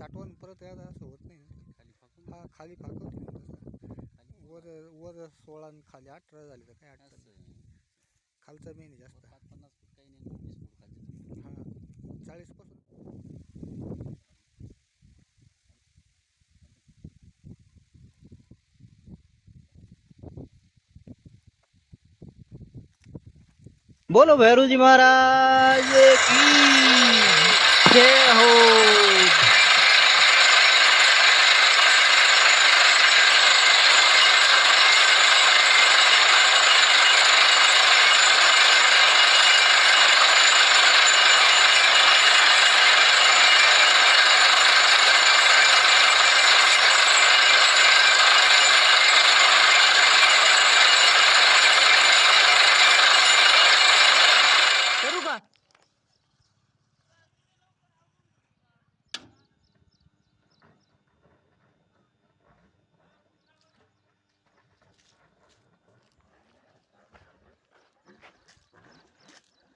साठवण परत यायला असं होत नाही. ना खाली फाकून? हा खाली फाकवते ना तसं वर वर सोळा आणि खाली अठरा झाले तर काय अडचण नाही. असं खालचा मेन जास्त. पाच पन्नास फूट काही नाही वीस फूट खालचे हा चाळीस पासून. बोलो भैरू जी महाराज की जय हो।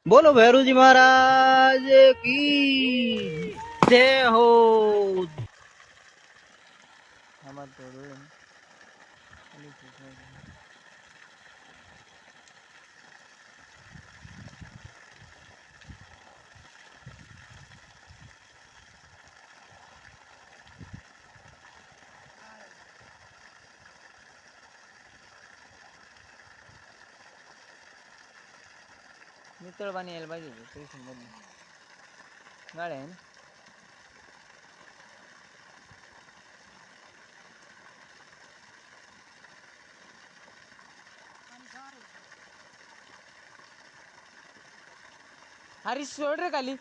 બોલો ભૈરુજી મહારાજ કી જય હો. આમાં તો नितळ पाणी यायला पाहिजे स्टेशनमध्ये गाड्या आहे ना? अरे सोड रे खाली.